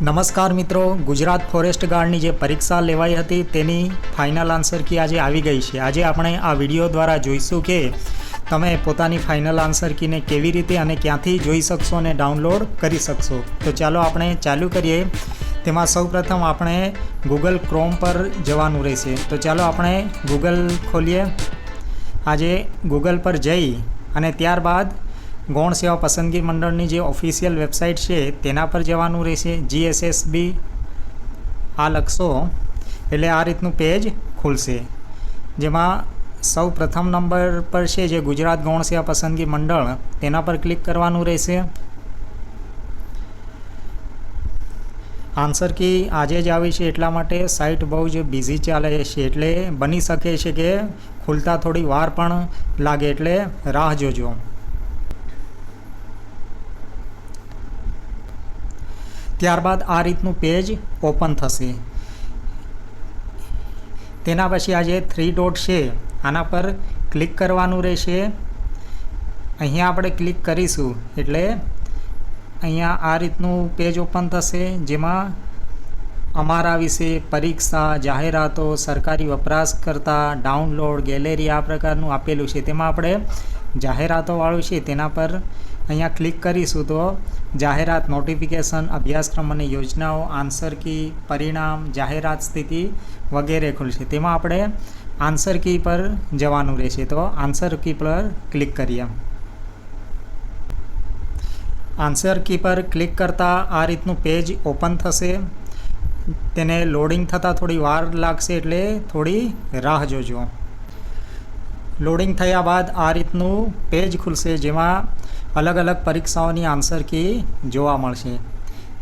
નમસ્કાર મિત્રો, ગુજરાત ફોરેસ્ટ ગાર્ડની જે પરીક્ષા લેવાઈ હતી તેની ફાઇનલ આન્સર કી આજે આવી ગઈ છે. આજે આપણે આ વીડિયો દ્વારા જોઈશું કે તમે પોતાની ફાઇનલ આન્સર કીને કેવી રીતે અને ક્યાંથી જોઈ શકશો અને ડાઉનલોડ કરી શકશો. તો ચાલો આપણે ચાલુ કરીએ. તેમાં સૌપ્રથમ આપણે ગૂગલ ક્રોમ પર જવાનું રહેશે. તો ચાલો આપણે ગૂગલ ખોલીએ. આજે ગૂગલ પર જઈ અને ત્યારબાદ ગૌણ સેવા પસંદગી મંડળની જે ઓફિશિયલ વેબસાઇટ છે, તેના પર જવાનું રહેશે. જીએસએસબી આ લખશો. એટલે આ રીતનું પેજ ખુલશે. જેમાં સૌ પ્રથમ નંબર પર છે જે ગુજરાત ગૌણ સેવા પસંદગી મંડળ, તેના પર ક્લિક કરવાનું રહેશે. આન્સર કી આજે જ આવી છે, એટલા માટે સાઇટ બહુ જ બિઝી ચાલે છે. એટલે બની શકે છે કે ખુલતા થોડી વાર પણ લાગે, એટલે રાહ જોજો. ત્યારબાદ આ રીતનું પેજ ઓપન થશે. તેના પછી આ જે થ્રી ડોટ છે. આના પર ક્લિક કરવાનું રહેશે. અહીંયા આપણે ક્લિક કરીશું એટલે અહીંયા આ રીતનું પેજ ઓપન થશે, જેમાં અમારા વિશે પરીક્ષા, જાહેરાતો, સરકારી વપરાશકર્તા, ડાઉનલોડ, ગેલેરી આ પ્રકારનું આપેલું છે. તેમાં આપણે જાહેરાતોવાળું છે તેના પર અહીંયા ક્લિક કરીશું તો જાહેરાત નોટિફિકેશન, અભ્યાસક્રમ અને યોજનાઓ, આન્સર કી, પરિણામ, જાહેરાત સ્થિતિ વગેરે ખુલશે તેમાં આપણે આન્સર કી પર જવાનું રહેશે તો આન્સર કી પર ક્લિક કરીએ. આન્સર કી પર ક્લિક કરતાં આ રીતનું પેજ ઓપન થશે. તેને લોડિંગ થતાં થોડી વાર લાગશે એટલે થોડી રાહ જોજો. લોડિંગ થયા બાદ આ રીતનું પેજ ખુલશે જેમાં અલગ અલગ પરીક્ષાઓની આન્સર કી જોવા મળશે.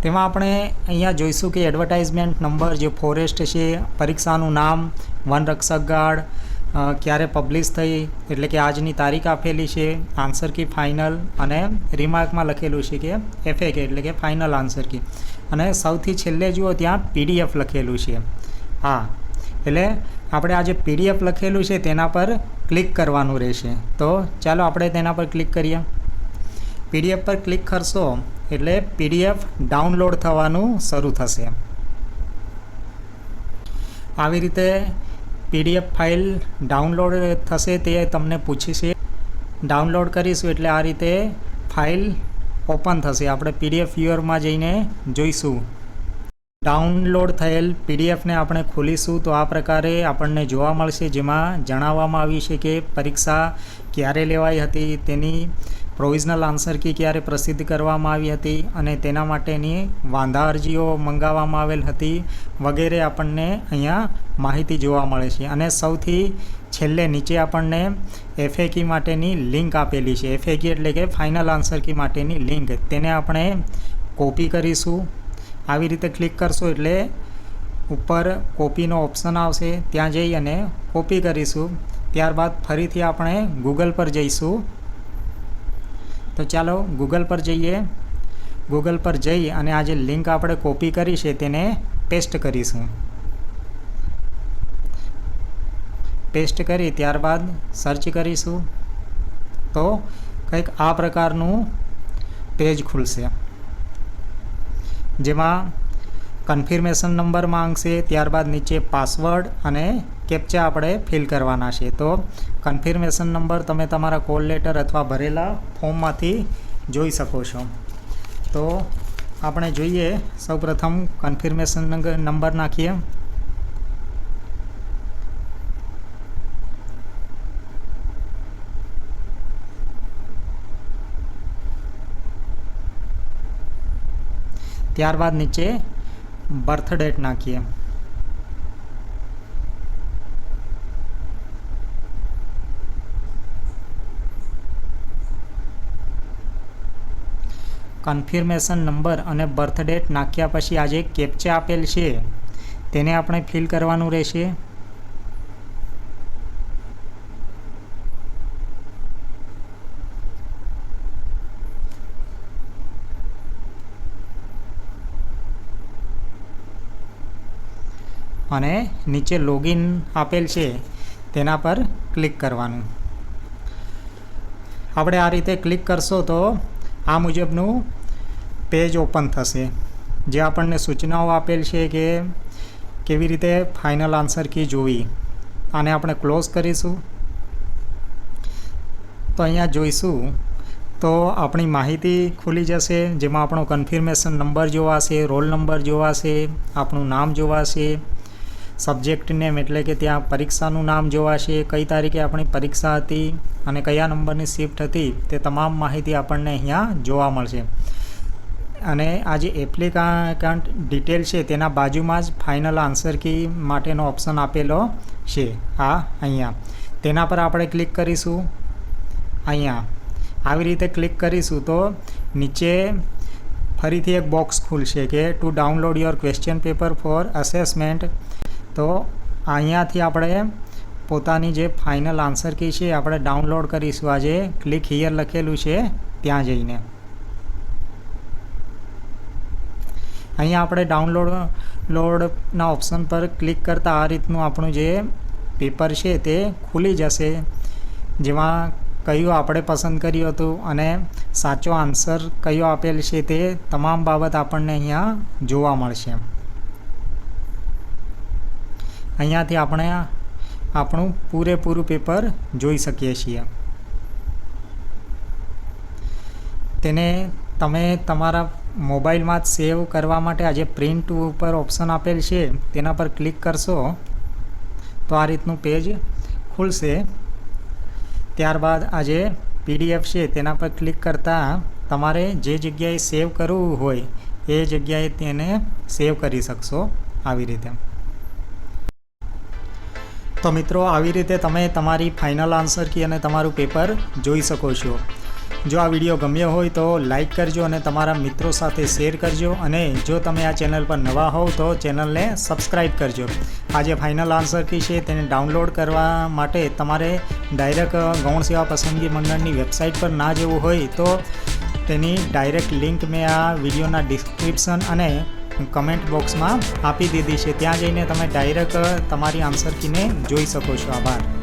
તેમાં આપણે અહીંયા જોઈશું કે એડવર્ટાઇઝમેન્ટ નંબર જે ફોરેસ્ટ છે, પરીક્ષાનું નામ વનરક્ષક ગાર્ડ ક્યારે પબ્લિશ થઈ, એટલે કે આજની તારીખ આપેલી છે આન્સર કી ફાઇનલ અને રિમાર્કમાં લખેલું છે કે એફએ કે એટલે કે ફાઇનલ આન્સર કી. અને સૌથી છેલ્લે જુઓ ત્યાં પીડીએફ લખેલું છે. હા, એટલે આપણે આ જે પીડીએફ લખેલું છે તેના પર ક્લિક કરવાનું રહેશે. તો ચાલો આપણે તેના પર ક્લિક કરીએ. પીડીએફ પર ક્લિક કરશો એટલે પીડીએફ ડાઉનલોડ થવાનું શરૂ થશે. આવી રીતે પીડીએફ ફાઇલ ડાઉનલોડ થશે તે તમને પૂછશે ડાઉનલોડ કરીશું એટલે આ રીતે ફાઇલ ઓપન થશે. આપણે પીડીએફ વ્યુઅરમાં જઈને જોઈશું. ડાઉનલોડ થયેલ પીડીએફને આપણે ખોલીશું તો આ પ્રકારે આપણને જોવા મળશે. જેમાં જણાવવામાં આવ્યું છે કે પરીક્ષા ક્યારે લેવાઈ હતી, તેની પ્રોવિઝનલ આન્સર કી ક્યારે પ્રસિદ્ધ કરવામાં આવી હતી અને તેના માટેની વાંધા અરજીઓ મંગાવવામાં આવેલ હતી વગેરે આપણને અહીંયા માહિતી જોવા મળે છે. અને સૌથી છેલ્લે નીચે આપણને એફએ કી માટેની લિંક આપેલી છે. એફએ કી એટલે કે ફાઇનલ આન્સર કી માટેની લિંક તેને આપણે કોપી કરીશું. આવી રીતે ક્લિક કરશો એટલે ઉપર કોપીનો ઓપ્શન આવશે. ત્યાં જઈ અને કોપી કરીશું. ત્યારબાદ ફરીથી આપણે ગૂગલ પર જઈશું. તો ચાલો ગૂગલ પર જઈએ. ગૂગલ પર જઈ અને આ જે લિંક આપણે કોપી કરી છે તેને પેસ્ટ કરીશું. પેસ્ટ કરી, ત્યારબાદ સર્ચ કરીશું, તો કંઈક આ પ્રકારનું પેજ ખુલશે. જેમાં કન્ફર્મેશન નંબર માંગશે, ત્યારબાદ નીચે પાસવર્ડ અને કેપ્ચા આપણે ફિલ કરવાના છે. તો કન્ફર્મેશન નંબર તમે તમારા કોલ લેટર અથવા ભરેલા ફોર્મમાંથી જોઈ શકો છો. તો આપણે જોઈએ, સૌપ્રથમ કન્ફર્મેશન નંબર નાખીએ. ત્યારબાદ નીચે બર્થ ડેટ નાખીએ. કન્ફર્મેશન નંબર અને બર્થ ડેટ નાખ્યા પછી આજે કેપ્ચા આપેલ છે. તેને આપણે ફિલ કરવાનું રહેશે. અને નીચે લોગિન આપેલ છે, તેના પર ક્લિક કરવાનું. આપણે આ રીતે ક્લિક કરશો તો આ મુજબનું પેજ ઓપન થશે. જે આપણને સૂચનાઓ આપેલ છે કે કેવી રીતે ફાઇનલ આન્સર કી જોવી, આને આપણે ક્લોઝ કરીશું. તો અહીંયા જોઈશું તો આપણી માહિતી ખુલી જશે, જેમાં આપણો કન્ફર્મેશન નંબર જોવાશે રોલ નંબર જોવાશે આપણું નામ જોવાશે સબ્જેક્ટ નેમ એટલે કે ત્યાં પરીક્ષાનું નામ જોવાશે, કઈ તારીખે આપણી પરીક્ષા હતી અને કયા નંબરની શિફ્ટ હતી, તે તમામ માહિતી આપણને અહીંયા જોવા મળશે. અને આ જે એપ્લિકાન્ટ ડિટેલ છે, તેના બાજુમાં જ ફાઇનલ આન્સર કી માટેનો ઓપ્શન આપેલો છે, આ અહીંયા. તેના પર આપણે ક્લિક કરીશું. અહીંયા. આવી રીતે ક્લિક કરીશું તો નીચે ફરીથી એક બોક્સ ખુલશે કે to download your question paper for assessment તો અહીંયાથી આપણે પોતાની જે ફાઇનલ આન્સર કી છે આપણે ડાઉનલોડ કરીશું. આજે ક્લિક હિયર લખેલું છે, ત્યાં જઈને. અહીંયા આપણે ડાઉનલોડ લોડના ઓપ્શન પર ક્લિક કરતાં આ રીતનું આપણું જે પેપર છે તે ખુલી જશે. જેમાં કયું આપણે પસંદ કર્યું હતું અને સાચો આન્સર કયો આપેલ છે તે તમામ બાબત આપણને અહીંયા જોવા મળશે. અહીંયાથી આપણે આપણું પૂરેપૂરું પેપર જોઈ શકીએ છીએ. તેને તમે તમારા મોબાઈલમાં સેવ કરવા માટે આજે પ્રિન્ટ ઉપર ઓપ્શન આપેલ છે, તેના પર ક્લિક કરશો, તો આ રીતનું પેજ ખુલશે. ત્યારબાદ આ જે પીડીએફ છે, તેના પર ક્લિક કરતાં તમારે જે જગ્યાએ સેવ કરવું હોય, એ જગ્યાએ તેને સેવ કરી શકશો આવી રીતે. તો મિત્રો, આવી રીતે તમે તમારી ફાઇનલ આન્સર કી અને તમારું પેપર જોઈ શકો છો. જો આ વીડિયો ગમ્યો હોય તો લાઈક કરજો અને તમારા મિત્રો સાથે શેર કરજો અને જો તમે આ ચેનલ પર નવા હોવ તો ચેનલને સબસ્ક્રાઈબ કરજો. આ જે ફાઇનલ આન્સર કી છે તેને ડાઉનલોડ કરવા માટે તમારે ડાયરેક્ટ ગૌણ સેવા પસંદગી મંડળની વેબસાઇટ પર ના જવું હોય તો તેની ડાયરેક્ટ લિંક મેં આ વિડીયોના ડિસ્ક્રિપ્શન અને કમેન્ટ બોક્સમાં આપી દીધી છે. ત્યાં જઈને તમે ડાયરેક્ટ તમારી આન્સર કીને જોઈ શકો છો. આભાર.